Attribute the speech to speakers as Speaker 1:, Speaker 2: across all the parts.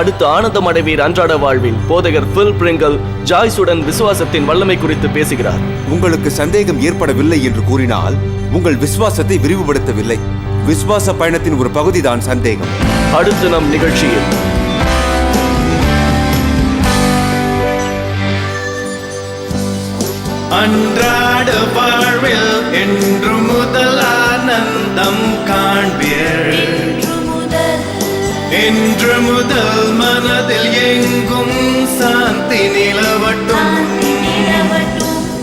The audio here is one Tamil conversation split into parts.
Speaker 1: அடுத்து ஆனந்தம் அடைவீர் அன்றாட வாழ்வில். போதகர் பில் பிரிங்கல் ஜாய்ஸுடன் விசுவாசத்தின் வல்லமை குறித்து பேசுகிறார்.
Speaker 2: உங்களுக்கு சந்தேகம் ஏற்படவில்லை என்று கூறினால் உங்கள் விசுவாசத்தை விரிவுபடுத்தவில்லை. விசுவாச பயணத்தின் ஒரு பகுதிதான் சந்தேகம்.
Speaker 1: அடுத்து நம் நிகழ்ச்சியில்.
Speaker 3: அன்றாட என்று முதல் மனதில் எங்கும் சாந்தி நிலவட்டும்.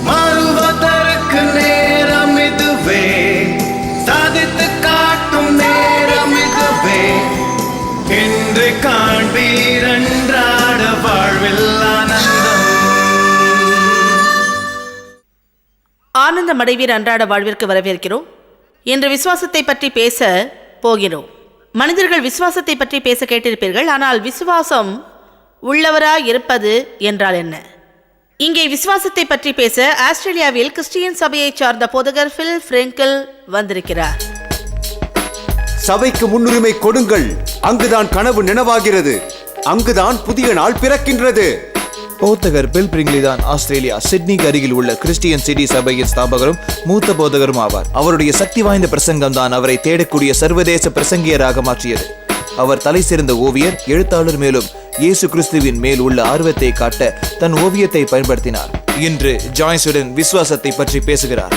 Speaker 3: மாறுவதற்கு நேரம் இதுவே. சாதித்து காட்டும் நேரம் இதுவே. என்று காண்பீர் அன்றாட வாழ்வில் ஆனந்தம்.
Speaker 4: ஆனந்தம் அடைவீர் அன்றாட வாழ்விற்கு வரவேற்கிறோம். இன்று விசுவாசத்தை பற்றி பேச போகிறோம். மனிதர்கள் விசுவாசத்தை பற்றி பேச கேட்டிருப்பீர்கள் ஆனால் விசுவாசம் உள்ளவராய் இருப்பது என்றால் என்ன? இங்கே விசுவாசத்தை பற்றி பேச ஆஸ்திரேலியாவில் கிறிஸ்டியன் சபையைச் சார்ந்த போதகர் ஃபில் ஃப்ரெங்கில் வந்திருக்கிறார்.
Speaker 2: சபைக்கு முன்னுரிமை கொடுங்கள். அங்குதான் கனவு நினைவாகிறது. அங்குதான் புதிய நாள் பிறக்கின்றது.
Speaker 5: போதகர் பில் பிரிங்லி தான் ஆஸ்திரேலியா சிட்னிக்கு அருகில் உள்ள கிறிஸ்டியன் சிட்டி சபையின் ஸ்தாபகரும் மூத்த போதகரும் ஆவார். அவருடைய சக்தி வாய்ந்த பிரசங்கம் தான் அவரை தேடக்கூடிய சர்வதேச பிரசங்கியராக மாற்றியது. அவர் தலை சிறந்த ஓவியர் எழுத்தாளர் மேலும் இயேசு கிறிஸ்துவின் மேல் உள்ள ஆர்வத்தை காட்ட தன் ஓவியத்தை பயன்படுத்தினார். இன்று ஜாய்ஸுடன் விசுவாசத்தை பற்றி பேசுகிறார்.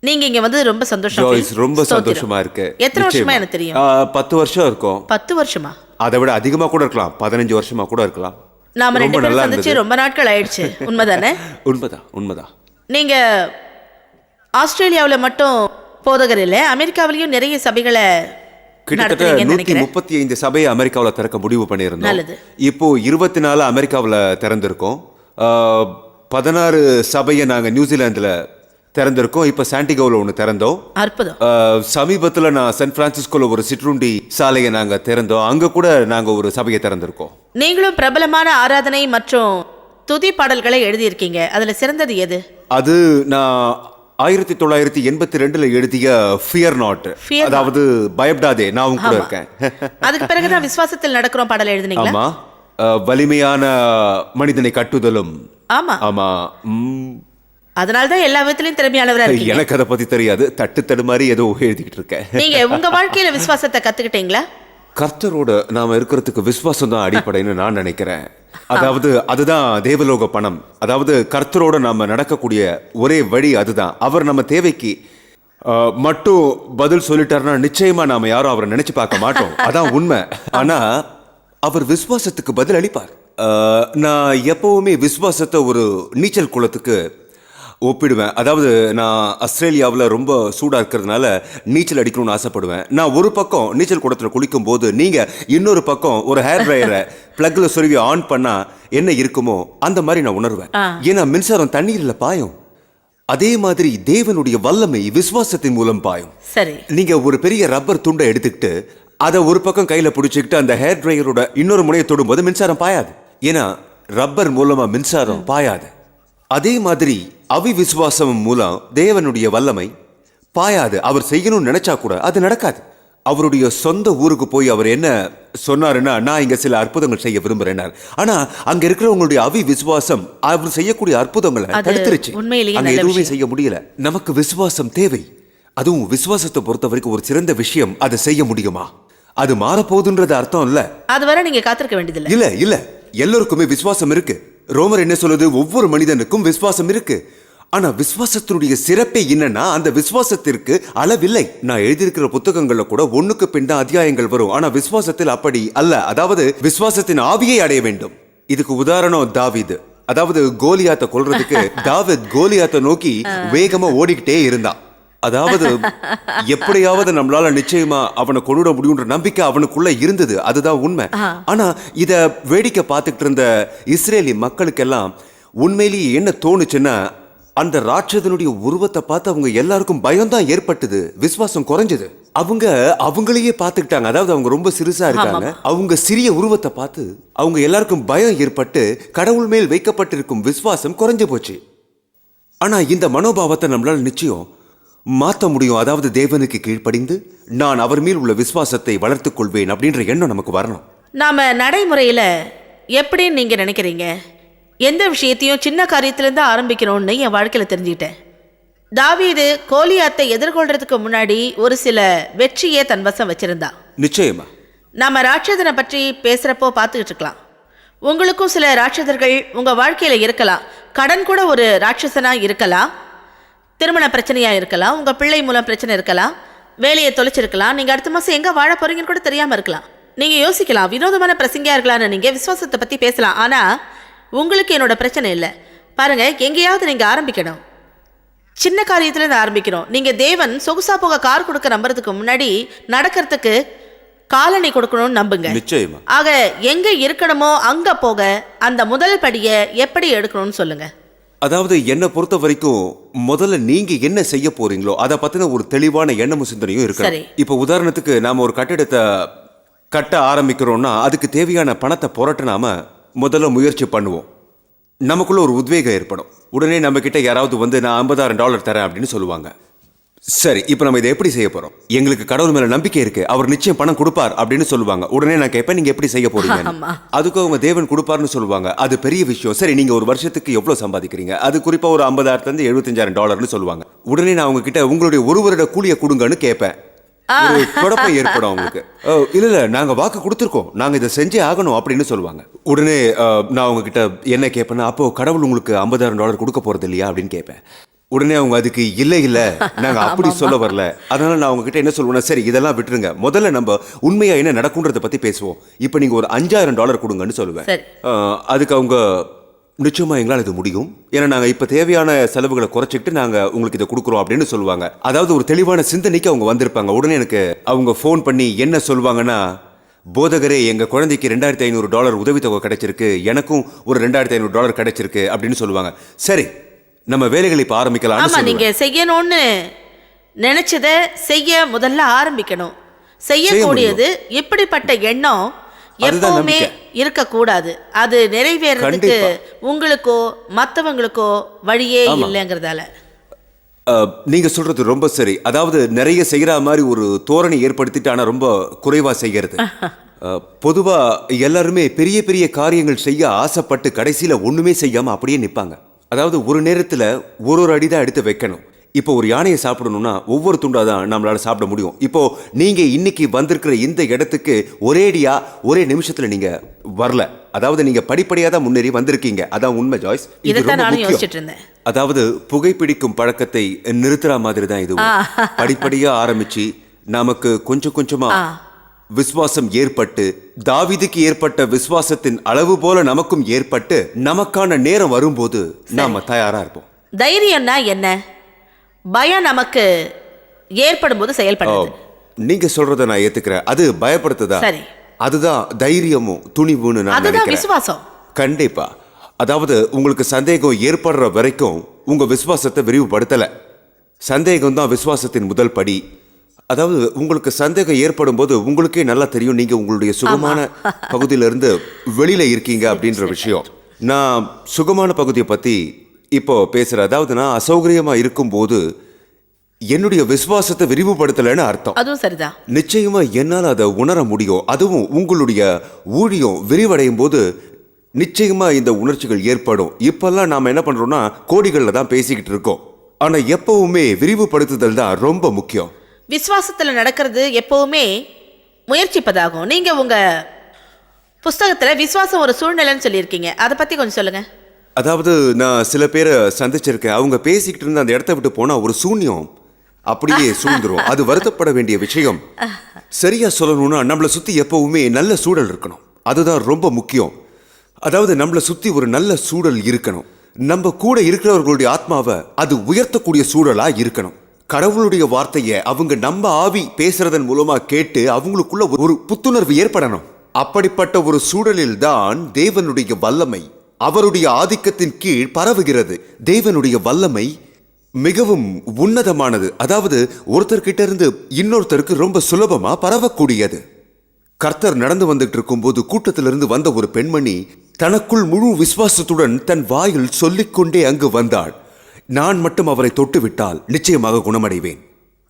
Speaker 4: நீங்க இங்க வந்து ரொம்ப சந்தோஷம்.
Speaker 2: ரொம்ப. சந்தோஷமா இருக்கு.
Speaker 4: எத்தனை வருஷமா. எனக்கு தெரியும்?
Speaker 2: பத்து வருஷம் இருக்கும்.
Speaker 4: பத்து வருஷமா?
Speaker 2: அதை விட அதிகமா கூட இருக்கலாம். பதினஞ்சு வருஷமா கூட இருக்கலாம்.
Speaker 4: நாம ரெண்டு பேரும் சந்திச்சு ரொம்ப நாட்கள் ஆயிடுச்சு. உண்மைதானே?
Speaker 2: உண்மைதான் உண்மைதான்
Speaker 4: நீங்க ஆஸ்திரேலியாவுல மட்டும் போதகர் இல்ல அமெரிக்காவிலயும் நிறைய சபைகளை
Speaker 2: கிட்டத்தட்ட
Speaker 4: நினைக்கிறேன்.
Speaker 2: முப்பத்தி ஐந்து சபையை அமெரிக்காவுல திறக்க முடிவு பண்ணியிருந்தோம். இப்போ இருபத்தி நாலு அமெரிக்காவுல திறந்திருக்கோம். பதினாறு சபையை நாங்க நியூசிலாந்துல திறந்திருக்கோம். இப்ப சாண்டிகோவில் ஒன்று திறந்தோம்.
Speaker 4: அற்புதம்.
Speaker 2: சமீபத்துல நான் சான் பிரான்சிஸ்கோல ஒரு சிற்றுண்டி சாலையை நாங்க திறந்தோம். அங்க கூட நாங்க ஒரு சபையை திறந்திருக்கோம்.
Speaker 4: நீங்களும் பிரபலமான ஆராதனை மற்றும் துதி பாடல்களை எழுதியிருக்கீங்க. அதுல சிறந்தது எது?
Speaker 2: அது நான் ஆயிரத்தி தொள்ளாயிரத்தி எண்பத்தி ரெண்டுல எழுதிய ஃபியர் நாட். அதாவது பயப்படாதே நான் கூட. இருக்கேன்.
Speaker 4: அதுக்கு பிறகுதான் விசுவாசத்தில் நடக்கிறோம் பாடல் எழுதுனீங்களா?
Speaker 2: ஆமா. வலிமையான மனிதனை கட்டுதலும்.
Speaker 4: ஆமா.
Speaker 2: ஆமா. ம்,
Speaker 4: அதனாலதான் எல்லா விதத்திலயும் திறமையானவரா இருக்கீங்க.
Speaker 2: எனக்கு அதை பத்தி தெரியாது. தட்டு தடுமாறி ஏதோ எழுதிக்கிட்டு இருக்கேன்.
Speaker 4: நீங்க உங்க வாழ்க்கையில விசுவாசத்தை கத்துக்கிட்டீங்களா?
Speaker 2: கர்த்தரோட நாம இருக்கிறதுக்கு விசுவாசம் தான் அடிப்படைன்னு நான் நினைக்கிறேன். அதாவது அதுதான் தேவலோக பணம். அதாவது கர்த்தரோட நாம நடக்கக்கூடிய ஒரே வழி அதுதான். அவர் நம்ம தேவைக்கு மட்டும் பதில் சொல்லிட்டாருன்னா நிச்சயமா நாம யாரும் அவரை நினைச்சு பார்க்க மாட்டோம். அதான் உண்மை. ஆனா அவர் விசுவாசத்துக்கு பதில் அளிப்பார் நான் எப்பவுமே விசுவாசத்தை ஒரு நீச்சல் குளத்துக்கு ஒப்பிடுவேன். அதாவது நான் ஆஸ்திரேலியாவில் ரொம்ப சூடாக இருக்கிறதுனால நீச்சல் அடிக்கணும்னு ஆசைப்படுவேன். நான் ஒரு பக்கம் நீச்சல் குளத்தில் குளிக்கும் போது நீங்கள் இன்னொரு பக்கம் ஒரு ஹேர் ட்ரையரை ப்ளக்கில் சொருவி ஆன் பண்ணால் என்ன இருக்குமோ அந்த மாதிரி நான் உணர்வேன். ஏன்னா மின்சாரம் தண்ணீரில் பாயும். அதே மாதிரி தேவனுடைய வல்லமை விசுவாசத்தின் மூலம் பாயும்.
Speaker 4: சரி.
Speaker 2: நீங்க ஒரு பெரிய ரப்பர் துண்டை எடுத்துக்கிட்டு அதை ஒரு பக்கம் கையில பிடிச்சிக்கிட்டு அந்த ஹேர் ட்ரையரோட இன்னொரு முனையை தொடும்போது மின்சாரம் பாயாது. ஏன்னா ரப்பர் மூலமா மின்சாரம் பாயாது. அதே மாதிரி அவிவிசுவாசம் மூலம் தேவனுடைய வல்லமை பாயாது. அவர் செய்யணும்னு நினைச்சா கூட அது நடக்காது. அவருடைய சொந்த ஊருக்கு போய் அவர் என்ன சொன்னாருன்னா நான் இங்க சில அற்புதங்கள் செய்ய விரும்புறேன்னார். ஆனா அங்க இருக்கிறவங்களுடைய அவி விசுவாசம் அவர் செய்யக்கூடிய அற்புதங்களை
Speaker 4: அது
Speaker 2: தடுத்துருச்சு. அங்க எதுவுமே. செய்ய முடியல. நமக்கு விசுவாசம் தேவை. அதுவும் விசுவாசத்தை பொறுத்த வரைக்கும் ஒரு சிறந்த விஷயம் அதை செய்ய முடியுமா? அது மாறப்போகுதுன்றது அர்த்தம் இல்ல.
Speaker 4: அதுவரை நீங்க காத்திருக்க வேண்டியதில்லை.
Speaker 2: இல்ல இல்ல. எல்லோருக்குமே விசுவாசம் இருக்கு. ரோமர் என்ன சொல்லுது? ஒவ்வொரு மனிதனுக்கும் விசுவாசம் இருக்கு. ஆனா விசுவாசத்தினுடைய சிறப்பே என்னன்னா அந்த விசுவாசத்திற்கு அளவில்லை. நான் எழுதியிருக்கிற புத்தகங்கள்ல கூட ஒண்ணுக்கு பின் தான் அத்தியாயங்கள் வரும். ஆனா விசுவாசத்தில் அப்படி அல்ல. அதாவது விசுவாசத்தின் ஆவியை அடைய வேண்டும். இதுக்கு உதாரணம் தாவீது. அதாவது கோலியாத்தை கொல்றதுக்கு தாவீத் கோலியாத்தை நோக்கி வேகமா ஓடிக்கிட்டே இருந்தான். அதாவது எப்படியாவது நம்மளால நிச்சயமா அவனை கொண்டுட முடியுன்ற நம்பிக்கை அவனுக்குள்ள இருந்தது. அதுதான் உண்மை. ஆனா இத வேடிக்கை பார்த்துக்கிட்டு இருந்த இஸ்ரேலி மக்களுக்கெல்லாம் உண்மையிலேயே என்ன தோணுச்சுன்னா அந்த ராட்சதனுடைய உருவத்தை பார்த்து அவங்க எல்லாருக்கும் பயம்தான் ஏற்பட்டது. விசுவாசம் குறைஞ்சது. அவங்க அவங்களையே பார்த்துக்கிட்டாங்க. அதாவது அவங்க ரொம்ப சிறுசா இருக்காங்க. அவங்க சிறிய உருவத்தை பார்த்து அவங்க எல்லாருக்கும் பயம் ஏற்பட்டு கடவுள் மேல் வைக்கப்பட்டிருக்கும் விசுவாசம் குறைஞ்சு போச்சு. ஆனா இந்த மனோபாவத்தை நம்மளால நிச்சயம் மாத்த முடியும். அதாவது தேவனுக்கு கீழ்ப்படிந்து நான் அவர் மேல் உள்ள விசுவாசத்தை வளர்த்துக் கொள்வேன் அப்படின்ற எண்ணம் நமக்கு வரணும்.
Speaker 4: நாம நடைமுறையில் எப்படின்னு நீங்கள் நினைக்கிறீங்க? எந்த விஷயத்தையும் சின்ன காரியத்திலேருந்து ஆரம்பிக்கணும்னு என் வாழ்க்கையில் தெரிஞ்சுக்கிட்டேன். தாவீது கோலியாத்தை எதிர்கொள்றதுக்கு முன்னாடி ஒரு சில வெற்றியை தன் வசம் வச்சிருந்தான்
Speaker 2: நிச்சயமா.
Speaker 4: நம்ம ராட்சதனை பற்றி பேசுகிறப்போ பார்த்துக்கிட்டு இருக்கலாம். உங்களுக்கும் சில ராட்சதர்கள் உங்கள் வாழ்க்கையில் இருக்கலாம். கடன் கூட ஒரு ராட்சசனாக இருக்கலாம். திருமண பிரச்சனையாக இருக்கலாம். உங்கள் பிள்ளை மூலம் பிரச்சனை இருக்கலாம். வேலையை தொலைச்சிருக்கலாம். நீங்கள் அடுத்த மாதம் எங்கே வாழ போகிறீங்கன்னு கூட தெரியாமல் இருக்கலாம். நீங்கள் யோசிக்கலாம் வினோதமான பிரசங்கியாக இருக்கலாம்னு நீங்கள் விசுவாசத்தை பற்றி பேசலாம். ஆனால் உங்களுக்கு என்னோட பிரச்சனை இல்லை. பாருங்கள் எங்கேயாவது நீங்கள் ஆரம்பிக்கணும். சின்ன காரியத்துலேருந்து ஆரம்பிக்கிறோம். நீங்கள் தேவன் சொகுசா போக கார் கொடுக்க நம்புறதுக்கு முன்னாடி நடக்கிறதுக்கு காலணி கொடுக்கணும்னு நம்புங்க.
Speaker 2: நிச்சயமா.
Speaker 4: ஆக எங்க இருக்கணுமோ அங்க போக அந்த முதல் படியை எப்படி எடுக்கணும்னு சொல்லுங்க.
Speaker 2: அதாவது என்னை பொறுத்த வரைக்கும் முதல்ல நீங்க என்ன செய்ய போறீங்களோ அதை பத்தின ஒரு தெளிவான எண்ணமும் சிந்தனையும்
Speaker 4: சரி.
Speaker 2: இருக்கணும் இப்போ உதாரணத்துக்கு நாம ஒரு கட்டிடத்தை கட்ட ஆரம்பிக்கிறோம்னா அதுக்கு தேவையான பணத்தை புரட்ட நாம முதல்ல முயற்சி பண்ணுவோம். நமக்குள்ள ஒரு உத்வேகம் ஏற்படும். உடனே நம்ம கிட்ட யாராவது வந்து நான் ஐம்பதாயிரம் டாலர் தரேன் அப்படின்னு சொல்லுவாங்க. சரி இப்போ நம்ம இதை எப்படி செய்ய போறோம்? எங்களுக்கு கடவுள் மேல நம்பிக்கை இருக்கு. அவர் நிச்சயம் பணம் கொடுப்பார் அப்படின்னு சொல்லுவாங்க. உடனே நான் கேட்பேன் நீங்க எப்படி செய்ய போறீங்க?
Speaker 4: ஆமா.
Speaker 2: அதுக்கு அவங்க தேவன் கொடுப்பார்னு சொல்லுவாங்க. அது பெரிய விஷயம். சரி நீங்க ஒரு வருஷத்துக்கு எவ்வளவு சம்பாதிக்கிறீங்க? அது குறிப்பா ஒரு ஐம்பதாயிரத்துல இருந்து எழுபத்தஞ்சாயிரம் டாலர்னு சொல்லுவாங்க. உடனே நான் அவங்க கிட்ட உங்களுடைய ஒரு வருட கூலிய கொடுங்கன்னு கேட்பேன். குழப்பம் ஏற்படும் அவங்களுக்கு. "ஓ, இல்ல இல்ல நாங்க வாக்கு கொடுத்துருக்கோம். நாங்க இதை செஞ்சே ஆகணும் அப்படின்னு சொல்லுவாங்க. உடனே நான் அவங்க கிட்ட என்ன கேட்பேன்னா அப்போ கடவுள் உங்களுக்கு ஐம்பதாயிரம் டாலர் கொடுக்க போறது இல்லையா அப்படின்னு கேட்பேன் உடனே அவங்க அதுக்கு இல்ல இல்ல நாங்க அப்படி சொல்ல வரல. அதனால நான் அவங்க கிட்ட என்ன சொல்லுவேன்னா சரி இதெல்லாம் விட்டுருங்க. முதல்ல நம்ம உண்மையா என்ன நடக்குன்றத பத்தி பேசுவோம். இப்போ நீங்க ஒரு அஞ்சாயிரம் டாலர் கொடுங்கன்னு சொல்லுவேன். அதுக்கு அவங்க நிச்சயமா எங்களால் இது முடியும். ஏன்னா நாங்க இப்ப தேவையான செலவுகளை குறைச்சிக்கிட்டு நாங்க உங்களுக்கு இதை கொடுக்குறோம் அப்படின்னு சொல்லுவாங்க. அதாவது ஒரு தெளிவான சிந்தனைக்கு அவங்க வந்திருப்பாங்க. உடனே எனக்கு அவங்க ஃபோன் பண்ணி என்ன சொல்லுவாங்கன்னா போதகரே எங்க குழந்தைக்கு ரெண்டாயிரத்தி ஐநூறு டாலர் உதவித்தொகை கிடைச்சிருக்கு. எனக்கும் ஒரு ரெண்டாயிரத்தி ஐநூறு டாலர் கிடைச்சிருக்கு. அப்படின்னு சொல்லுவாங்க. சரி நம்ம வேலைகளை இப்ப ஆரம்பிக்கலாம்னு
Speaker 4: ஆமா
Speaker 2: சொல்லுவேன்.
Speaker 4: நீங்க செய்யணும்னு நினைச்சத செய்ய முதல்ல ஆரம்பிக்கணும். செய்யக்கூடியது இப்படிப்பட்ட எண்ணம் எப்பவுமே. இருக்கக்கூடாது அது நிறைவேறதுக்கு. உங்களுக்கோ மற்றவங்களுக்கோ வழியே. இல்லைங்கிறதால
Speaker 2: நீங்க சொல்றது ரொம்ப சரி அதாவது நிறைய செய்யற மாதிரி ஒரு தோரணை ஏற்படுத்திட்டு ஆனா ரொம்ப குறைவா செய்யறது அஹ், பொதுவா எல்லாருமே பெரிய பெரிய காரியங்கள் செய்ய ஆசைப்பட்டு கடைசியில ஒண்ணுமே செய்யாம அப்படியே நிப்பாங்க அதாவது ஒரு நேரத்துல ஒரு ஒரு அடி தான் எடுத்து வைக்கணும் இப்போ ஒரு யானையை சாப்பிடணும்னா ஒவ்வொரு துண்டா தான் நம்மளால சாப்பிட முடியும். இப்போ நீங்க இன்னைக்கு வந்திருக்கிற இந்த இடத்துக்கு ஒரேடியா ஒரே நிமிஷத்துல நீங்க வரல. அதாவது நீங்க படிப்படியா தான் முன்னேறி வந்திருக்கீங்க. அதான் உண்மை ஜாய்ஸ். அதாவது புகைப்பிடிக்கும் பழக்கத்தை நிறுத்துற மாதிரி தான் இது படிப்படியா ஆரம்பிச்சு நமக்கு கொஞ்சம் கொஞ்சமா விசுவாசம் ஏற்பட்டு தாவீதுக்கு ஏற்பட்ட விசுவாசத்தின் அளவு போல நமக்கும் ஏற்பட்டு நமக்கான நேரம் வரும்போது நாம தயாரா இருப்போம்.
Speaker 4: தைரியம்னா என்ன? பயம் நமக்கு ஏற்படும் போது செயல்படுது
Speaker 2: நீங்க சொல்றத நான் ஏத்துக்கிறேன். அது பயப்படுத்துதா?
Speaker 4: சரி.
Speaker 2: அதுதான் தைரியமும் துணிவுன்னு நான்
Speaker 4: அதுதான்
Speaker 2: நினைக்கிறேன்.
Speaker 4: விசுவாசம்.
Speaker 2: கண்டிப்பா. அதாவது உங்களுக்கு சந்தேகம் ஏற்படுற வரைக்கும் உங்க விசுவாசத்தை விரிவுபடுத்தல. சந்தேகம் தான் விசுவாசத்தின் முதல் படி. அதாவது உங்களுக்கு சந்தேகம் ஏற்படும் போது உங்களுக்கே நல்லா தெரியும் நீங்க உங்களுடைய சுகமான பகுதியில இருந்து வெளியில இருக்கீங்க அப்படின்ற விஷயம். நான் சுகமான பகுதியை பத்தி இப்போ பேசுறேன் அதாவது நான் அசௌகரியமா இருக்கும்போது என்னுடைய விசுவாசத்தை விரிவுபடுத்தலைன்னு அர்த்தம்.
Speaker 4: அதுவும் சரிதான்
Speaker 2: நிச்சயமா என்னால் அதை உணர முடியும். அதுவும் உங்களுடைய ஊழியம் விரிவடையும் போது நிச்சயமா இந்த உணர்ச்சிகள் ஏற்படும். இப்பெல்லாம் நாம என்ன பண்றோம்னா கோடிகள்ல தான் பேசிக்கிட்டு இருக்கோம். ஆனா எப்பவுமே விரிவுபடுத்துதல் தான் ரொம்ப முக்கியம்.
Speaker 4: விசுவாசத்தில் நடக்கிறது எப்பவுமே முயற்சிப்பதாகும். நீங்க உங்க புஸ்தகத்துல விசுவாசம் ஒரு சூழ்நிலைன்னு சொல்லியிருக்கீங்க. அதை பத்தி கொஞ்சம் சொல்லுங்க.
Speaker 2: அதாவது நான் சில பேரை சந்திச்சிருக்கேன். அவங்க பேசிக்கிட்டு இருந்த அந்த இடத்த விட்டு போனா ஒரு சூன்யம். அப்படியே சூழ்ந்துரும். அது வருத்தப்பட வேண்டிய விஷயம். சரியா சொல்லணும்னா நம்மளை சுத்தி எப்பவுமே நல்ல சூழல் இருக்கணும். அதுதான் ரொம்ப முக்கியம். அதாவது நம்மளை சுத்தி ஒரு நல்ல சூழல் இருக்கணும். நம்ம கூட இருக்கிறவர்களுடைய ஆத்மாவை அது உயர்த்தக்கூடிய சூழலா இருக்கணும். கடவுளுடைய வார்த்தையை அவங்க நம்ம ஆவி பேசுறதன் மூலமா கேட்டு அவங்களுக்குள்ள ஒரு புத்துணர்வு ஏற்படணும். அப்படிப்பட்ட ஒரு சூழலில் தான் தேவனுடைய வல்லமை. அவருடைய ஆதிக்கத்தின் கீழ் பரவுகிறது. தேவனுடைய வல்லமை மிகவும் உன்னதமானது. அதாவது ஒருத்தர்கிட்ட இருந்து இன்னொருத்தருக்கு ரொம்ப சுலபமா பரவக்கூடியது. கர்த்தர் நடந்து வந்துட்டு இருக்கும்போது கூட்டத்திலிருந்து வந்த ஒரு பெண்மணி தனக்குள் முழு விசுவாசத்துடன் தன் வாயில் சொல்லிக்கொண்டே அங்கு வந்தாள். நான் மட்டும் அவரை தொட்டுவிட்டால் நிச்சயமாக குணமடைவேன்.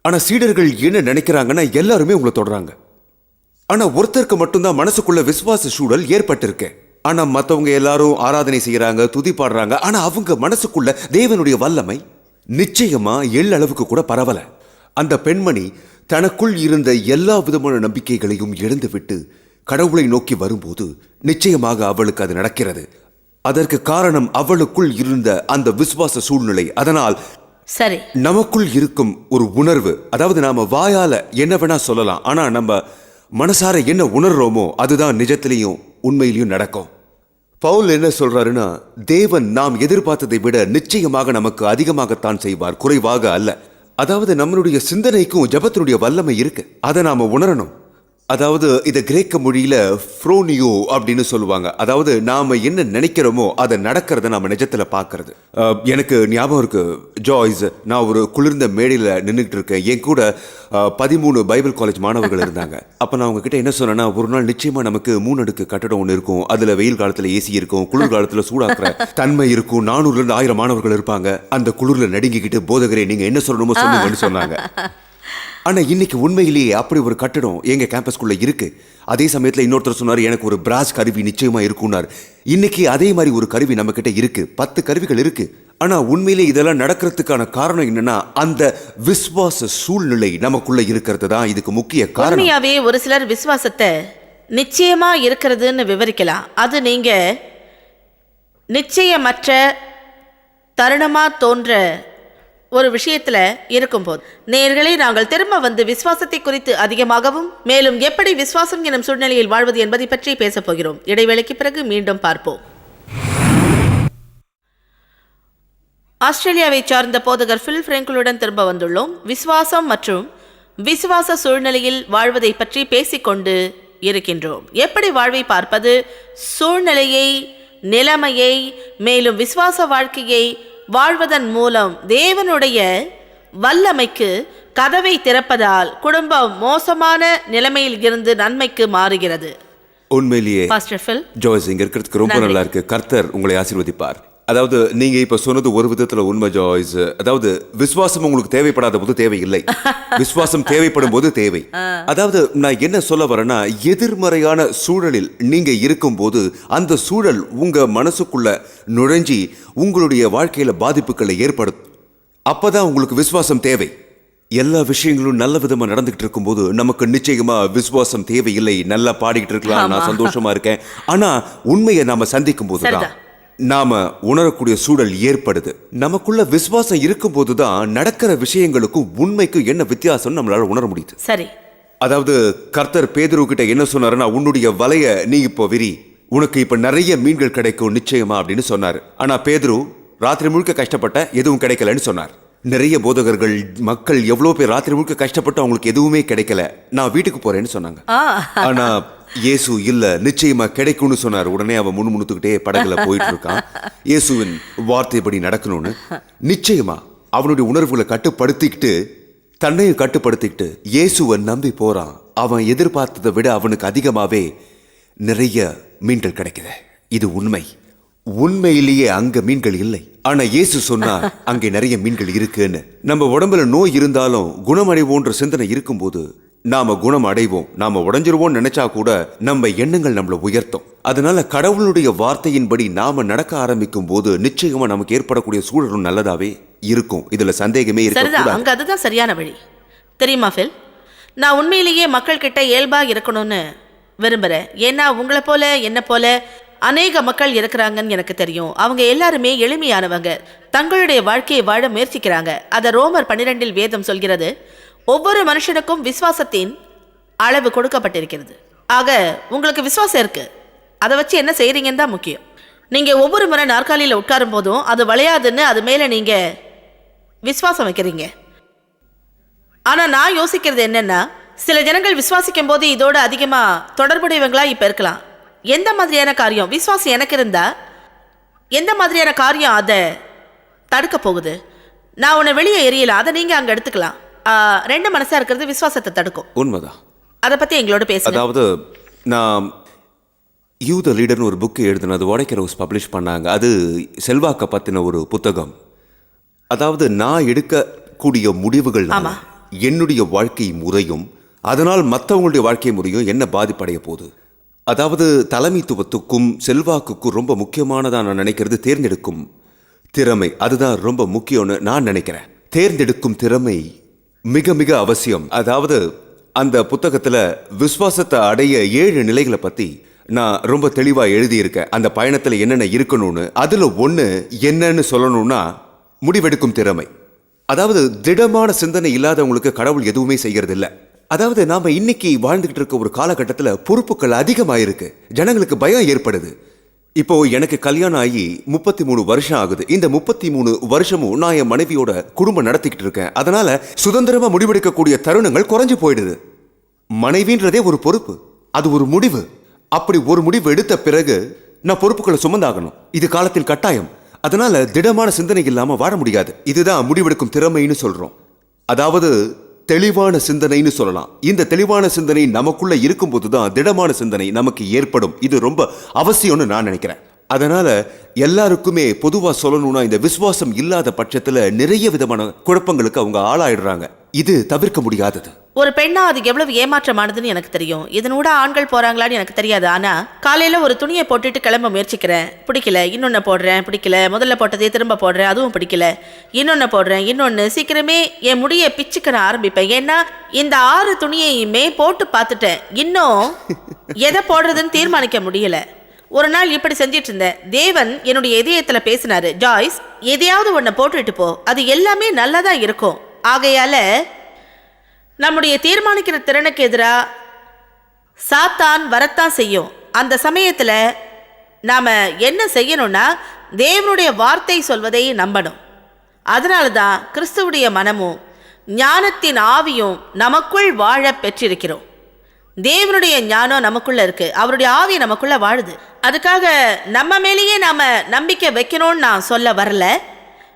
Speaker 2: ஆனா சீடர்கள் என்ன நினைக்கிறாங்கன்னா எல்லாருமே உங்களை தொடறாங்க. ஆனா ஒருத்தருக்கு மட்டும்தான் மனசுக்குள்ள விசுவாச சூழல் ஏற்பட்டிருக்கேன் ஆனா மத்தவங்க எல்லாரும் ஆராதனை செய்யறாங்க துதி பாடுறாங்க. ஆனா அவங்க மனசுக்குள்ள தேவனுடைய வல்லமை நிச்சயமா எள்ளளவுக்கு கூட பரவல. அந்த பெண்மணி தனக்குள் இருந்த எல்லா விதமான நம்பிக்கைகளையும் இழந்துவிட்டு கடவுளை நோக்கி வரும்போது நிச்சயமாக அவளுக்கு அது நடக்கிறது. அதற்கு காரணம் அவளுக்குள் இருந்த அந்த விசுவாச சூழ்நிலை. அதனால்
Speaker 4: சரி.
Speaker 2: நமக்குள் இருக்கும் ஒரு உணர்வு அதாவது நாம வாயால என்ன வேணா சொல்லலாம். ஆனா நம்ம மனசார என்ன உணர்றோமோ அதுதான் நிஜத்திலையும் உண்மையிலையும் நடக்கும். பவுல் என்ன சொல்றாருன்னா தேவன் நாம் எதிர்பார்த்ததை விட நிச்சயமாக நமக்கு அதிகமாகத்தான் செய்வார் குறைவாக அல்ல. அதாவது நம்மளுடைய சிந்தனைக்கும் ஜெபத்தினுடைய வல்லமை இருக்கு. அதை நாம உணரணும். அதாவது இதை கிரேக்க மொழியில ஃப்ரோனியோ அப்படின்னு சொல்லுவாங்க. அதாவது நாம என்ன நினைக்கிறோமோ அதை நடக்கிறத நாம நிஜத்துல பார்க்கிறது. எனக்கு ஞாபகம் இருக்கு. ஜாய்ஸ் நான் ஒரு குளிர்ந்த மேடையில் நின்றுட்டு இருக்கேன். என் கூட பதிமூணு பைபிள் காலேஜ் மாணவர்கள் இருந்தாங்க. அப்ப நான் அவங்க கிட்ட என்ன சொன்னேன்னா ஒரு நாள் நிச்சயமா நமக்கு மூணு அடுக்கு கட்டடம் ஒன்று இருக்கும். அதுல வெயில் காலத்துல ஏசி இருக்கும். குளிர் காலத்துல சூடாக்குற தன்மை இருக்கும். நானூறுல இருந்து ஆயிரம் மாணவர்கள் இருப்பாங்க. அந்த குளிர்ல நடுங்கிக்கிட்டு போதகரே நீங்க என்ன சொல்லணுமோ சொல்லுங்கன்னு சொன்னாங்க. ஆனால் இன்னைக்கு உண்மையிலேயே அப்படி ஒரு கட்டடம் எங்கள் கேம்பஸ்குள்ளே இருக்குது அதே சமயத்தில் இன்னொருத்தர் சொன்னார் எனக்கு ஒரு பிராஸ் கருவி நிச்சயமாக இருக்கும்னார் இன்னைக்கு அதே மாதிரி ஒரு கருவி நம்மக்கிட்ட இருக்குது பத்து கருவிகள் இருக்குது ஆனால் உண்மையிலே இதெல்லாம் நடக்கிறதுக்கான காரணம் என்னன்னா அந்த விஸ்வாச சூழ்நிலை நமக்குள்ள இருக்கிறது தான் இதுக்கு முக்கிய காரணம்.
Speaker 4: ஒரு சிலர் விசுவாசத்தை நிச்சயமா இருக்கிறதுன்னு விவரிக்கலாம். அது நீங்க நிச்சயமற்ற தருணமா தோன்ற ஒரு விஷயத்துல இருக்கும்போது நேர்களை நாங்கள் திரும்ப வந்து விசுவாசத்தை குறித்து அதிகமாகவும் மேலும் எப்படி விசுவாசம் எனும் சூழ்நிலையில் வாழ்வது என்பதை பற்றி பேசப் போகிறோம். இடைவேளைக்கு பிறகு மீண்டும் பார்ப்போம். ஆஸ்திரேலியாவை சார்ந்த போதகர் ஃபில் ஃப்ரெங்குலுடன் திரும்ப வந்துள்ளோம். விசுவாசம் மற்றும் விசுவாச சூழ்நிலையில் வாழ்வதை பற்றி பேசிக்கொண்டு இருக்கின்றோம். எப்படி வாழ்வை பார்ப்பது? சூழ்நிலையை நிலைமையை மேலும் விசுவாச வாழ்க்கையை வாழ்வதன் மூலம் தேவனுடைய வல்லமைக்கு கதவை திறப்பதால் குடும்பம் மோசமான நிலைமையில் இருந்து நன்மைக்கு மாறுகிறது.
Speaker 2: உண்மையிலேயே ஜோய்ஸ் இங்க இருக்கிறதுக்கு ரொம்ப. நல்லா இருக்கு. கர்த்தர் உங்களை ஆசீர்வதிப்பார். அதாவது நீங்க இப்ப சொன்னது ஒரு விதத்துல உண்மை ஜாய்ஸ். அதாவது விசுவாசம் உங்களுக்கு தேவைப்படாத போது தேவையில்லை. விசுவாசம் தேவைப்படும் போது தேவை அதாவது நான் என்ன சொல்ல வரேன்னா எதிர்மறையான சூழலில் நீங்க இருக்கும்போது அந்த சூழல் உங்க மனசுக்குள்ள நுழைஞ்சி உங்களுடைய வாழ்க்கையில பாதிப்புகளை ஏற்படுத்தும் அப்பதான் உங்களுக்கு விசுவாசம் தேவை. எல்லா விஷயங்களும் நல்ல விதமா நடந்துகிட்டு இருக்கும்போது நமக்கு நிச்சயமா விசுவாசம் தேவையில்லை. நல்லா பாடிக்கிட்டு இருக்கலாம். நான் சந்தோஷமா இருக்கேன். ஆனா உண்மையை நாம சந்திக்கும் போதுதான். நாம உணரக்கூடிய சூழல் ஏற்படுது. நமக்குள்ள விசுவாசம் இருக்கும்போது தான் நடக்கிற விஷயங்களுக்கும் உண்மைக்கும் என்ன வித்தியாசம் நம்மளால உணர முடியுது.
Speaker 4: சரி.
Speaker 2: அதாவது கர்த்தர் பேதுரு கிட்ட என்ன சொன்னாருன்னா உன்னுடைய வலைய நீ இப்போ விரி. உனக்கு இப்ப நிறைய மீன்கள் கிடைக்கும் நிச்சயமா அப்படின்னு சொன்னாரு. ஆனா பேதுரு ராத்திரி முழுக்க கஷ்டப்பட்ட எதுவும் கிடைக்கலன்னு சொன்னார். நிறைய போதகர்கள் மக்கள் எவ்வளவு பேர் ராத்திரி முழுக்க கஷ்டப்பட்டு அவங்களுக்கு எதுவுமே கிடைக்கல. நான் வீட்டுக்கு போறேன்னு சொன்னாங்க. ஆனா இயேசு இல்ல நிச்சயமா கிடைக்கும்னு சொன்னார். உடனே அவன் முணுமுணுத்துக்கிட்டே படகுல போயிட்டு இருக்கான் இயேசுவின் வார்த்தைப்படி நடக்கணும்னு. நிச்சயமா அவனுடைய உணர்வுகளை கட்டுப்படுத்திக்கிட்டு தன்னையும் கட்டுப்படுத்திக்கிட்டு இயேசுவை நம்பி போறான். அவன் எதிர்பார்த்ததை விட அவனுக்கு அதிகமாவே நிறைய மீன்கள் கிடைக்குது. இது உண்மை. உண்மையிலேயே அங்க மீன்கள் இல்லை. ஆனா இயேசு சொன்னார் அங்கே நிறைய மீன்கள் இருக்குன்னு. நம்ம உடம்புல நோய் இருந்தாலும் குணமடைவோன்ற சிந்தனை இருக்கும்போது நாம குணம் அடைவோம் நாம உடைஞ்சிருவோம்னு நினைச்சா கூட நம்ம எண்ணங்கள் நம்மள உயர்த்தும். அதனால கடவுளுடைய வார்த்தையின்படி நாம நடக்க ஆரம்பிக்கும் போது நிச்சயமா நமக்கு ஏற்படக்கூடிய சூழலும் நல்லதாவே இருக்கும். இதுல சந்தேகமே இருக்கக்கூடாது
Speaker 4: அங்க அதுதான் சரியான வழி. தெரியுமா ஃபில்? நான் உண்மையிலேயே மக்கள் கிட்ட இயல்பா இருக்கணும்னு விரும்புறேன். ஏன்னா உங்களை போல என்ன போல அநேக மக்கள் இருக்கிறாங்கன்னு எனக்கு தெரியும். அவங்க எல்லாருமே எளிமையானவங்க. தங்களுடைய வாழ்க்கையை வாழ முயற்சிக்கிறாங்க. அதை ரோமர் பன்னிரெண்டில் வேதம் சொல்கிறது ஒவ்வொரு மனுஷனுக்கும் விசுவாசத்தின் அளவு கொடுக்கப்பட்டிருக்கிறது. ஆக உங்களுக்கு விசுவாசம் இருக்கு. அதை வச்சு என்ன செய்கிறீங்கன்னு தான் முக்கியம். நீங்கள் ஒவ்வொரு முறை நாற்காலியில் உட்காரும் போதும் அது வளையாதுன்னு அது மேலே நீங்கள் விசுவாசம் வைக்கிறீங்க. ஆனால் நான் யோசிக்கிறது என்னென்னா சில ஜனங்கள் விசுவாசிக்கும் போது இதோட அதிகமாக தொடர்புடையவங்களா இப்போ இருக்கலாம். எந்த மாதிரியான காரியம்? விசுவாசம் எனக்கு இருந்தால் எந்த மாதிரியான காரியம் அதை தடுக்க போகுது? நான் உன்னை வெளியே எரியலாம் அதை நீங்கள் அங்கே எடுத்துக்கலாம். ரெண்டு மனசா இருக்கிறது விசுவாசத்தை தடுக்கும்.
Speaker 2: உண்மைதான்.
Speaker 4: அதை பத்தி எங்களோட பேசுங்க.
Speaker 2: அதாவது நான் யூ த லீடர்னு ஒரு புக் எழுதினது உடைக்கிற ஹவுஸ் பப்ளிஷ் பண்ணாங்க. அது செல்வாக்க பத்தின ஒரு புத்தகம். அதாவது நான் எடுக்கக்கூடிய முடிவுகள். என்னுடைய வாழ்க்கை முறையும் அதனால் மற்றவங்களுடைய வாழ்க்கை முறையும் என்ன பாதிப்படைய போகுது? அதாவது தலைமைத்துவத்துக்கும் செல்வாக்குக்கும் ரொம்ப முக்கியமானதா நான் நினைக்கிறது தேர்ந்தெடுக்கும் திறமை. அதுதான் ரொம்ப முக்கியம்னு நான் நினைக்கிறேன். தேர்ந்தெடுக்கும் திறமை மிக மிக அவசியம். அதாவது அந்த புத்தகத்துல விஸ்வாசத்தை அடைய ஏழு நிலைகளை பத்தி நான் ரொம்ப தெளிவா எழுதியிருக்கேன். அந்த பயணத்துல என்னென்ன இருக்கணும்னு அதுல ஒன்று என்னன்னு சொல்லணும்னா முடிவெடுக்கும் திறமை. அதாவது திடமான சிந்தனை இல்லாதவங்களுக்கு கடவுள் எதுவுமே செய்கிறது இல்லை அதாவது நாம் இன்னைக்கு வாழ்ந்துகிட்டு இருக்க ஒரு காலகட்டத்தில் பொறுப்புகள் அதிகமாயிருக்கு. ஜனங்களுக்கு பயம் ஏற்படுது. இப்போ எனக்கு கல்யாணம் ஆகி முப்பத்தி மூணு வருஷம் ஆகுது. இந்த முப்பத்தி மூணு வருஷமும் நான் என் மனைவியோட குடும்பம் நடத்திக்கிட்டு இருக்கேன். அதனால சுதந்திரமா முடிவெடுக்கக்கூடிய தருணங்கள் குறைஞ்சு போயிடுது. மனைவின்றதே ஒரு பொறுப்பு. அது ஒரு முடிவு. அப்படி ஒரு முடிவு எடுத்த பிறகு நான் பொறுப்புகளை சுமந்தாகணும். இது காலத்தின் கட்டாயம். அதனால திடமான சிந்தனை இல்லாம வாழ முடியாது. இதுதான் முடிவெடுக்கும் திறமைன்னு சொல்றோம். அதாவது தெளிவான சிந்தனைன்னு சொல்லலாம். இந்த தெளிவான சிந்தனை நமக்குள்ள இருக்கும்போது தான் திடமான சிந்தனை நமக்கு ஏற்படும். இது ரொம்ப அவசியம்னு நான் நினைக்கிறேன். அதனால எல்லாருக்குமே பொதுவா சொல்லணும்னா இந்த விசுவாசம் இல்லாத பட்சத்துல நிறைய விதமான குழப்பங்களுக்கு அவங்க ஆளாயிடுறாங்க. இது தவிர்க்க முடியாதது.
Speaker 4: ஒரு பெண்ணா அது எவ்வளவு ஏமாற்றமானதுன்னு எனக்கு தெரியும். இதனூட ஆண்கள் போறாங்களான்னு எனக்கு தெரியாது. ஆனா காலையில ஒரு துணியை போட்டுட்டு கிளம்ப முயற்சிக்கிறேன். பிடிக்கல. இன்னொன்னு போடுறேன். பிடிக்கல. முதல்ல போட்டதே திரும்ப போடுறேன். அதுவும் பிடிக்கல. இன்னொன்னு போடுறேன். இன்னொன்னு சீக்கிரமே என் முடியை பிச்சுக்க நான் ஆரம்பிப்பேன். ஏன்னா இந்த ஆறு துணியையுமே போட்டு பார்த்துட்டேன். இன்னும் எதை போடுறதுன்னு தீர்மானிக்க முடியல. ஒரு நாள் இப்படி செஞ்சிட்டு இருந்தேன் தேவன் என்னுடைய இதயத்துல பேசினாரு ஜாய்ஸ் எதையாவது ஒன்றை போட்டுட்டு போ. அது எல்லாமே நல்லதா இருக்கும். ஆகையால நம்முடைய தீர்மானிக்கிற திறனுக்கு எதிராக சாத்தான் வரத்தான் செய்யும். அந்த சமயத்தில் நாம் என்ன செய்யணும்னா தேவனுடைய வார்த்தை சொல்வதை நம்பணும். அதனால தான் கிறிஸ்துவுடைய மனமும் ஞானத்தின் ஆவியும் நமக்குள் வாழ பெற்றிருக்கிறோம். தேவனுடைய ஞானம் நமக்குள்ள இருக்கு. அவருடைய ஆவி நமக்குள்ள வாழுது. அதுக்காக நம்ம மேலேயே நாம நம்பிக்கை வைக்கணும்னு நான் சொல்ல வரல.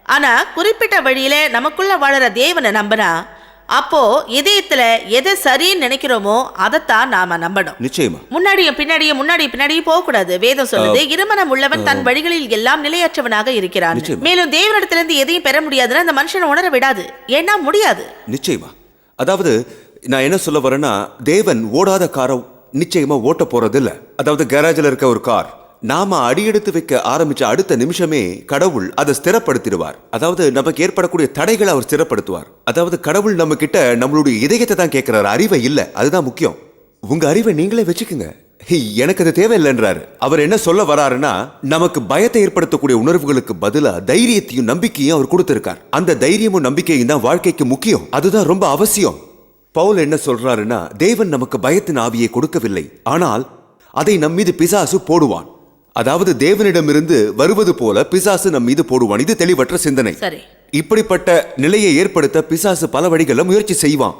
Speaker 4: ஆனா குறிப்பிட்ட வழியில நமக்குள்ள வாழற தேவனை நம்பினா அப்போ இதயத்துல எதை சரின்னு நினைக்கிறோமோ அதைத்தான் நாம நம்பணும்.
Speaker 2: நிச்சயமா.
Speaker 4: முன்னாடியும் பின்னாடியும் முன்னாடி பின்னாடியும் போக கூடாது வேதம் சொல்லுது இருமனம் உள்ளவன் தன் வழிகளில் எல்லாம் நிலையற்றவனாக இருக்கிறான். மேலும் தேவனிடத்திலிருந்து எதையும் பெற முடியாதுன்னா அந்த மனுஷனை உணர விடாது. ஏன்னா முடியாது.
Speaker 2: நிச்சயமா. அதாவது நான் என்ன சொல்ல வரேன்னா தேவன் ஓடாத காரை நிச்சயமாக ஓட்ட போகிறதில்ல அதாவது கேரேஜில் இருக்க ஒரு கார் நாம அடியெடுத்து வைக்க ஆரம்பிச்ச அடுத்த நிமிஷமே கடவுள் அதை ஸ்திரப்படுத்திடுவார். அதாவது நமக்கு ஏற்படக்கூடிய தடைகளை அவர் ஸ்திரப்படுத்துவார். அதாவது கடவுள் நம்ம கிட்ட நம்மளுடைய இதயத்தை தான் கேட்கிறாரு. அறிவை இல்லை. அதுதான் முக்கியம். உங்க அறிவை நீங்களே வச்சுக்குங்க. எனக்கு அது தேவையில்லைன்றாரு. அவர் என்ன சொல்ல வராருன்னா நமக்கு பயத்தை ஏற்படுத்தக்கூடிய உணர்வுகளுக்கு பதிலா தைரியத்தையும் நம்பிக்கையும் அவர் கொடுத்திருக்கார். அந்த தைரியமும் நம்பிக்கையும் தான் வாழ்க்கைக்கு முக்கியம். அதுதான் ரொம்ப அவசியம். பவுல் என்ன சொல்றாருன்னா தேவன் நமக்கு பயத்தின் ஆவியை கொடுக்கவில்லை. ஆனால் அதை நம் மீது பிசாசு போடுவான். அதாவது தேவனிடமிருந்து வருவது போல பிசாசு நம் மீது போடுவான். இது தெளிவற்ற சிந்தனை. இப்படிப்பட்ட நிலையை ஏற்படுத்த பிசாசு பல வழிகளில் முயற்சி செய்வான்.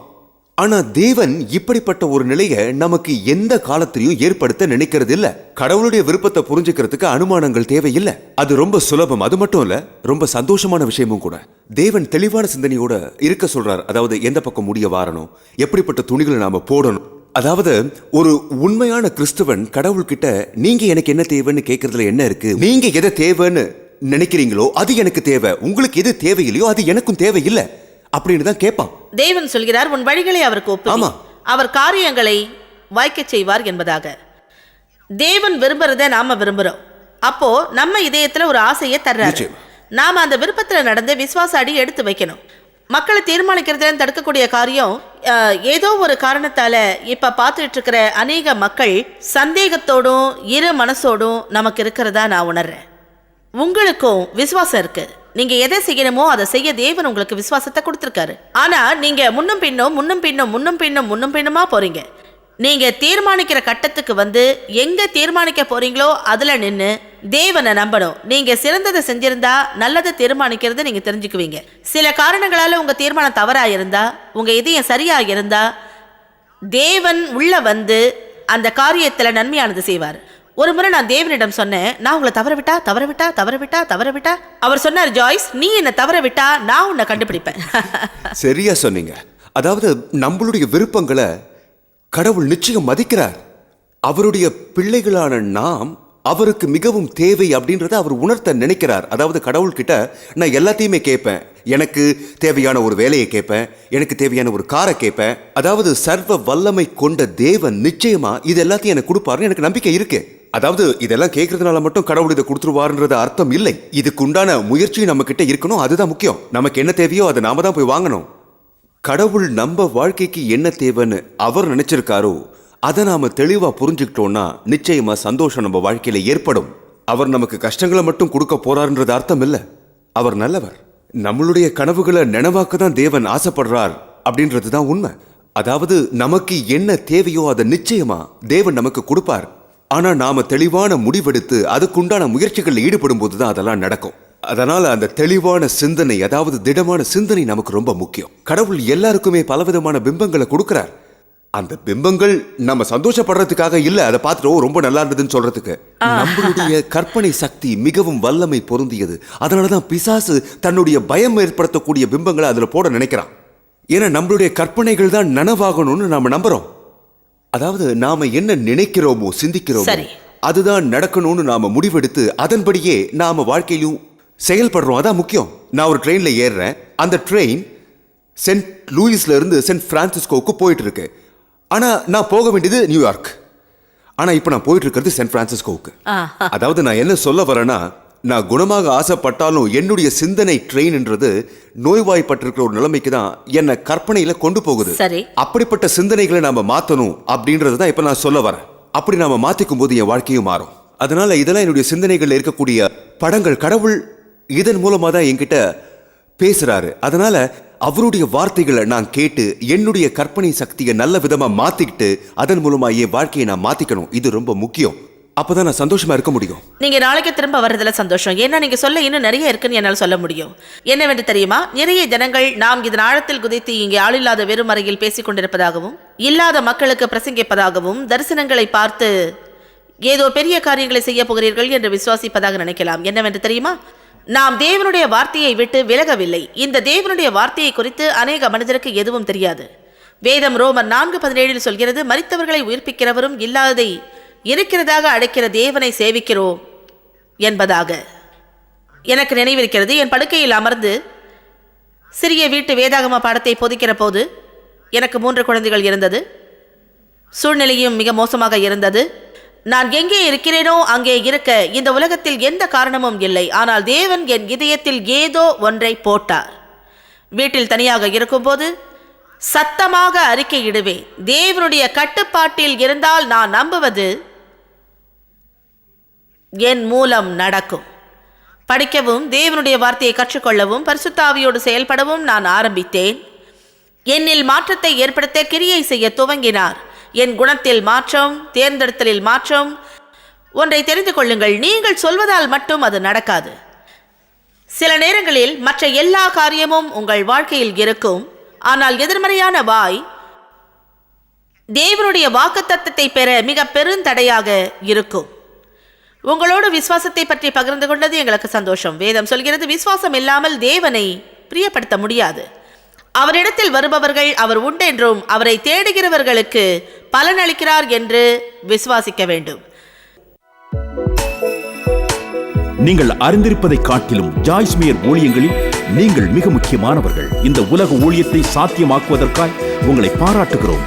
Speaker 2: ஆனா தேவன் இப்படிப்பட்ட ஒரு நிலையை நமக்கு எந்த காலத்திலையும் ஏற்படுத்த நினைக்கிறது இல்ல கடவுளுடைய விருப்பத்தை புரிஞ்சுக்கிறதுக்கு அனுமானங்கள் தேவையில்லை. அது ரொம்ப சுலபம். அது மட்டும் இல்ல ரொம்ப சந்தோஷமான விஷயமும் கூட. தேவன் தெளிவான சிந்தனையோட இருக்க சொல்றார். அதாவது எந்த பக்கம் முடிய வாரணும்? எப்படிப்பட்ட துணிகளை நாம போடணும்? அதாவது ஒரு உண்மையான கிறிஸ்துவன் கடவுள்கிட்ட நீங்க எனக்கு என்ன தேவைன்னு கேட்கறதுல என்ன இருக்கு? நீங்க எதை தேவைன்னு நினைக்கிறீங்களோ அது எனக்கு தேவை. உங்களுக்கு எது தேவையில்லையோ அது எனக்கும் தேவையில்லை. அப்படின்னு தான் கேட்பான்.
Speaker 4: தேவன் சொல்கிறார் உன் வழிகளை அவருக்கு ஒப்பு. அவர் காரியங்களை வாய்க்கச் செய்வார் என்பதாக. தேவன் விரும்புறத நாம விரும்புறோம். அப்போ நம்ம இதயத்துல ஒரு ஆசையை தர்றாரு. நாம அந்த விருப்பத்துல நடந்து விசுவாச அடி எடுத்து வைக்கணும். மக்களை தீர்மானிக்கிறத தடுக்கக்கூடிய காரியம் ஏதோ ஒரு காரணத்தால இப்ப பார்த்துட்டு இருக்கிற அநேக மக்கள் சந்தேகத்தோடும் இரு மனசோடும் நமக்கு இருக்கிறதா நான் உணர்றேன். உங்களுக்கும் விசுவாசம் இருக்கு. நீங்க எதை செய்யணுமோ அதை செய்ய தேவன் உங்களுக்கு விசுவாசத்தை கொடுத்துருக்காரு. ஆனா நீங்க முன்னும் பின்னும் முன்னும் பின்னும் முன்னும் பின்னும் முன்னும் பின்னுமா போறீங்க. நீங்க தீர்மானிக்கிற கட்டத்துக்கு வந்து எங்க தீர்மானிக்க போறீங்களோ அதுல நின்று தேவனை நம்பணும். நீங்க சிறந்ததை செஞ்சிருந்தா நல்லதை தீர்மானிக்கிறத நீங்க தெரிஞ்சுக்குவீங்க. சில காரணங்களால உங்க தீர்மானம் தவறா இருந்தா உங்க இதயம் சரியா இருந்தா தேவன் உள்ள வந்து அந்த காரியத்துல நன்மையானது செய்வார். ஒரு முறை நான் தேவனிடம் சொன்னேன் நான் உங்களை தவற விட்டா தவற விட்டா தவற விட்டா தவற விட்டா அவர் சொன்னார் ஜாய்ஸ் நீ என்ன தவற விட்டா நான் உன்னை கண்டுபிடிப்பேன்.
Speaker 2: சரியா சொன்னீங்க. அதாவது நம்மளுடைய விருப்பங்களை கடவுள் நிச்சயம் மதிக்கிறார். அவருடைய பிள்ளைகளான நாம் அவருக்கு மிகவும் தேவை அப்படின்றத அவர் உணர்த்த நினைக்கிறார். அதாவது கடவுள்கிட்ட நான் எல்லாத்தையுமே கேட்பேன். எனக்கு தேவையான ஒரு வேலையை கேட்பேன். எனக்கு தேவையான ஒரு காரை கேட்பேன். அதாவது சர்வ வல்லமை கொண்ட தேவன் நிச்சயமா இது எல்லாத்தையும் எனக்கு கொடுப்பாருன்னு எனக்கு நம்பிக்கை இருக்கு. அதாவது இதெல்லாம் கேட்கறதுனால மட்டும் கடவுள் இதை கொடுத்துருவாருன்றது அர்த்தம் இல்லை. இதுக்கு உண்டான முயற்சி நம்ம கிட்ட இருக்கணும் அதுதான் முக்கியம். நமக்கு என்ன தேவையோ அதை நாம தான் போய் வாங்கணும். கடவுள் நம்ம வாழ்க்கைக்கு என்ன தேவைன்னு அவர் நினைச்சிருக்காரோ அதை நாம தெளிவா புரிஞ்சுக்கிட்டோம்னா நிச்சயமா சந்தோஷம் நம்ம வாழ்க்கையில ஏற்படும். அவர் நமக்கு கஷ்டங்களை மட்டும் கொடுக்க போறாருன்றது அர்த்தம் இல்லை. அவர் நல்லவர். நம்மளுடைய கனவுகளை நினைவாக்க தான் தேவன் ஆசைப்படுறார் அப்படின்றது தான் உண்மை. அதாவது நமக்கு என்ன தேவையோ அதை நிச்சயமா தேவன் நமக்கு கொடுப்பார். ஆனா நாம தெளிவான முடிவெடுத்து அதுக்குண்டான முயற்சிகளில் ஈடுபடும் போது தான் அதெல்லாம் நடக்கும். அதனால அந்த தெளிவான சிந்தனை அதாவது திடமான சிந்தனை நமக்கு ரொம்ப முக்கியம். கடவுள் எல்லாருக்குமே பலவிதமான பிம்பங்களை கொடுக்கிறார். அந்த பிம்பங்கள் நம்ம சந்தோஷப்படுறதுக்காக இல்ல அதை பார்த்துட்டு "ஓ, ரொம்ப நல்லா இருந்ததுன்னு சொல்றதுக்கு. நம்மளுடைய கற்பனை சக்தி மிகவும் வல்லமை பொருந்தியது. அதனாலதான் பிசாசு தன்னுடைய பயம் ஏற்படுத்தக்கூடிய பிம்பங்களை அதுல போட நினைக்கிறான். ஏன்னா நம்மளுடைய கற்பனைகள் தான் நனவாகணும்னு நாம நம்புறோம். அதாவது நாம என்ன நினைக்கிறோமோ சிந்திக்கிறோமோ
Speaker 4: சரி.
Speaker 2: அதுதான் நடக்கணும்னு நாம முடிவெடுத்து அதன்படியே நாம வாழ்க்கையிலும் செயல்படுறோம். அதான் முக்கியம். நான் ஒரு ட்ரெயின்ல ஏறுறேன். அந்த ட்ரெயின் சென்ட் லூயிஸ்ல இருந்து சென்ட் பிரான்சிஸ்கோவுக்கு போயிட்டு இருக்கு ஆனா நான் போக வேண்டியது நியூயார்க். ஆனா இப்போ நான் போயிட்டு இருக்கிறது சென்ட் பிரான்சிஸ்கோவுக்கு. அதாவது நான் என்ன சொல்ல வரேன்னா நான் குணமாக ஆசைப்பட்டாலும் என்னுடைய சிந்தனை ட்ரெயின்ன்றது நோய்வாய்ப்பட்டிருக்கிற ஒரு நிலைமைக்கு தான் என்னை கற்பனையில கொண்டு போகுது.
Speaker 4: சரி.
Speaker 2: அப்படிப்பட்ட சிந்தனைகளை நாம மாத்தணும் அப்படின்றது தான் இப்ப நான் சொல்ல வரேன். அப்படி நாம மாத்திக்கும் போது என் வாழ்க்கையும் மாறும். அதனால இதெல்லாம் என்னுடைய சிந்தனைகள்ல இருக்கக்கூடிய படங்கள் கடவுள் இதன் மூலமா தான் என்கிட்ட பேசுறாரு. அதனால அவருடைய வார்த்தைகளை நான் கேட்டு என்னுடைய கற்பனை சக்தியை நல்ல விதமா மாத்திக்கிட்டு அதன் மூலமா என் வாழ்க்கையை நான் மாத்திக்கணும். இது ரொம்ப முக்கியம். அப்பதான் நான் சந்தோஷமா இருக்க முடியும்.
Speaker 4: நீங்க நாளைக்கு திரும்ப வர்றதுல சந்தோஷம். ஏன்னா நீங்க சொல்ல இன்னும் நிறைய இருக்குன்னு என்னால் சொல்ல முடியும். என்னவென்று தெரியுமா? நிறைய ஜனங்கள் நாம் இதன் ஆழத்தில் குதித்து இங்கே ஆளில்லாத வெறும் அறையில் பேசிக் கொண்டிருப்பதாகவும் இல்லாத மக்களுக்கு பிரசங்கிப்பதாகவும் தரிசனங்களை பார்த்து ஏதோ பெரிய காரியங்களை செய்ய போகிறீர்கள் என்று விசுவாசிப்பதாக நினைக்கலாம். என்னவென்று தெரியுமா? நாம் தேவனுடைய வார்த்தையை விட்டு விலகவில்லை. இந்த தேவனுடைய வார்த்தையை குறித்து அநேக மனிதருக்கு எதுவும் தெரியாது. வேதம் ரோமர் நான்கு பதினேழில் சொல்கிறது மறித்தவர்களை உயிர்ப்பிக்கிறவரும் இல்லாததை இருக்கிறதாக அழைக்கிற தேவனை சேவிக்கிறோம் என்பதாக. எனக்கு நினைவிருக்கிறது என் படுக்கையில் அமர்ந்து சிறிய வீட்டு வேதாகம பாடத்தை போதிக்கிற போது எனக்கு மூன்று குழந்தைகள் இருந்தது. சூழ்நிலையும் மிக மோசமாக இருந்தது. நான் எங்கே இருக்கிறேனோ அங்கே இருக்க இந்த உலகத்தில் எந்த காரணமும் இல்லை. ஆனால் தேவன் என் இதயத்தில் ஏதோ ஒன்றை போட்டார். வீட்டில் தனியாக இருக்கும்போது சத்தமாக அறிக்கையிடுவேன். தேவனுடைய கட்டுப்பாட்டில் இருந்தால் நான் நம்புவது என் மூலம் நடக்கும். படிக்கவும் தேவனுடைய வார்த்தையை கற்றுக்கொள்ளவும் பரிசுத்தாவியோடு செயல்படவும் நான் ஆரம்பித்தேன். என்னில் மாற்றத்தை ஏற்படுத்த கிரியை செய்ய துவங்கினார். என் குணத்தில் மாற்றம் தேர்ந்தெடுத்தலில் மாற்றம். ஒன்றை தெரிந்து கொள்ளுங்கள் நீங்கள் சொல்வதால் மட்டும் அது நடக்காது. சில நேரங்களில் மற்ற எல்லா காரியமும் உங்கள் வாழ்க்கையில் இருக்கும். ஆனால் எதிர்மறையான வாய் தேவனுடைய வாக்குத்தத்தத்தை பெற மிக பெருந்தடையாக இருக்கும். உங்களோடு விசுவாசத்தை பற்றி பகிர்ந்து கொண்டது எங்களுக்கு சந்தோஷம். வேதம் சொல்கிறது விசுவாசம் இல்லாமல் தேவனை பிரியப்படுத்த முடியாது. அவரிடத்தில் வருபவர்கள் அவர் உண்டென்றும் அவரை தேடுகிறவர்களுக்கு பலனளிக்கிறார் என்று விசுவாசிக்க வேண்டும்.
Speaker 6: நீங்கள் அறிந்திருப்பதை காட்டிலும் ஜாய்ஸ்மியர் ஊழியங்களில் நீங்கள் மிக முக்கியமானவர்கள். இந்த உலக ஊழியத்தை சாத்தியமாக்குவதற்காய் உங்களை பாராட்டுகிறோம்.